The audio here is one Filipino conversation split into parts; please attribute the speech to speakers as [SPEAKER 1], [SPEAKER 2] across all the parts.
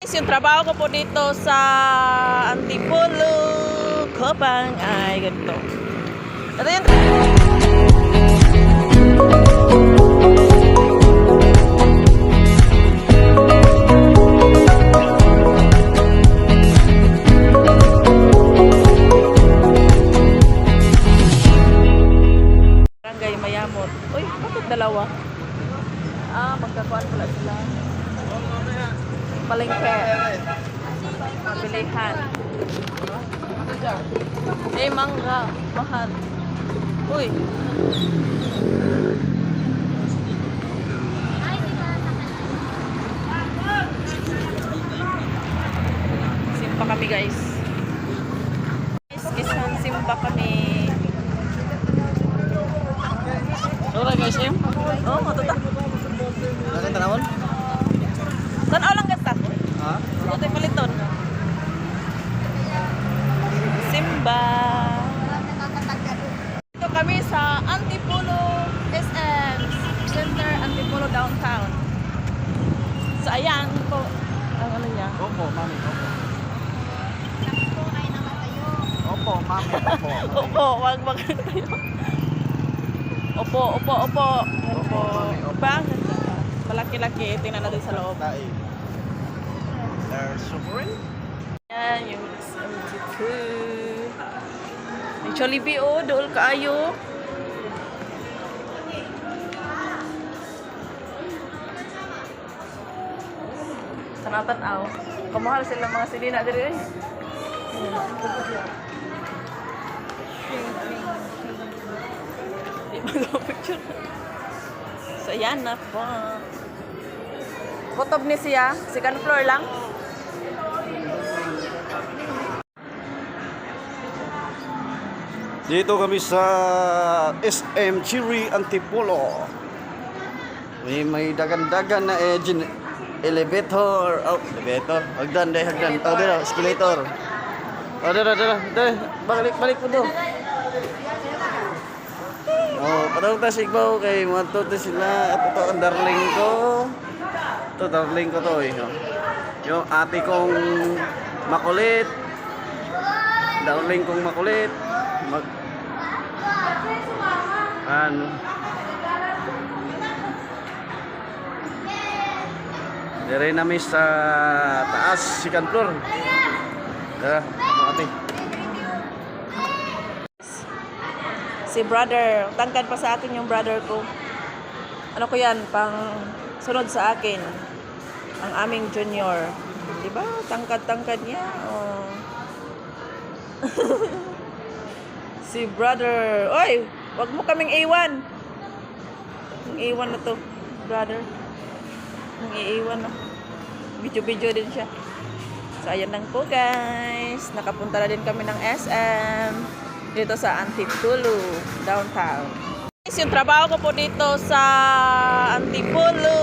[SPEAKER 1] Guys, yung trabaho ko po dito sa Antipolo, Copang, ay ganito. Ito yung Palengke. Mabilihan. Eh, mangga. Mahal. Uy. Simpa kami guys. Guys, kisan simpa kami.
[SPEAKER 2] Ora guys, em.
[SPEAKER 1] Oh, Downtown. So ayan po. Ang ano niya.
[SPEAKER 2] Opo, mami, opo. Opo, mami, opo.
[SPEAKER 1] Opo, wag wag tayo. Opo, opo, opo. Opo. Bang. Malaki-laki. Tingnan natin sa loob.
[SPEAKER 2] Tai. They're suffering?
[SPEAKER 1] Yan, yung SMG2. Actually, BO, dool kaayo. Sanatan aw. Kamahal sila mga silina diri eh. Di mag-picture. So, yan na po. Kutob ni siya. Second floor lang.
[SPEAKER 2] Dito kami sa SM Chiri Antipolo. May may dagan-dagan na engine elevator. Oh, elevator. Hagdan, dahil hagdan. Oh, dito, escalator. Oh, dito, dito, dito. Balik, balik po doon. Oh, parang ta sigbaw kay mga to to sila. Ito to ang darling ko. Ito darling ko to eh. oh. Yung ate kong makulit. Darling kong makulit. Mag ano? Dire na sa taas, second floor. Tara, ate.
[SPEAKER 1] Si brother, tangkad pa sa akin yung brother ko. Ano ko yan, pang sunod sa akin. Ang aming junior. Di ba? Tangkad-tangkad niya. Oh. si brother. Oy, wag mo kaming iwan. Iwan na to, brother. Ang iiwan na. Video-video din siya. So, ayan lang po guys. Nakapunta na din kami ng SM dito sa Antipolo, downtown. Guys, yung trabaho ko po dito sa Antipolo,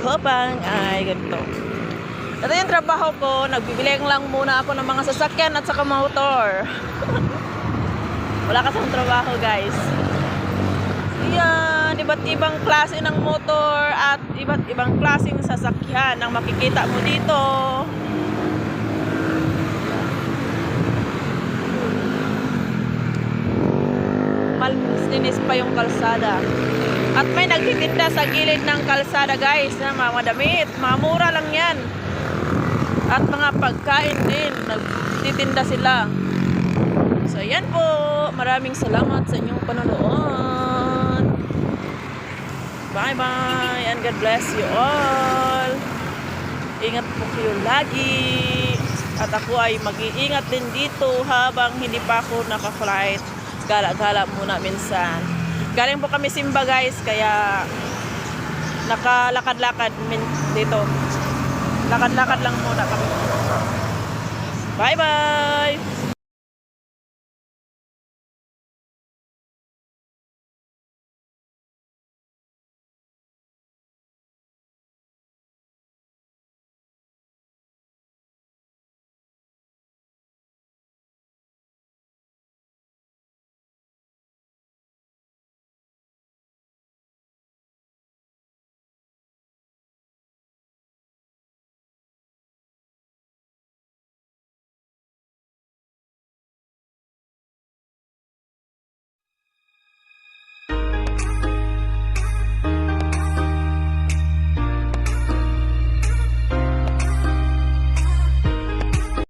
[SPEAKER 1] Copang, ay ganito. Ito yung trabaho ko, nagbibiling lang muna ako ng mga sasakyan at saka motor. Wala kasang trabaho guys. Iba't ibang klase ng motor at iba't ibang klaseng sasakyan ang makikita mo dito. malinis pa yung kalsada. At may nagtitinda sa gilid ng kalsada guys na mga damit. Mamura lang yan. At mga pagkain din. Nagtitinda sila. So yan po. Maraming salamat sa inyong panonood. Bye bye and God bless you all. Ingat po kayo lagi. At ako ay mag-iingat din dito habang hindi pa ako naka-flight gala-gala muna minsan. Galing po kami Simba guys, kaya nakalakad-lakad dito. Lakad-lakad lang muna kami. Bye-bye!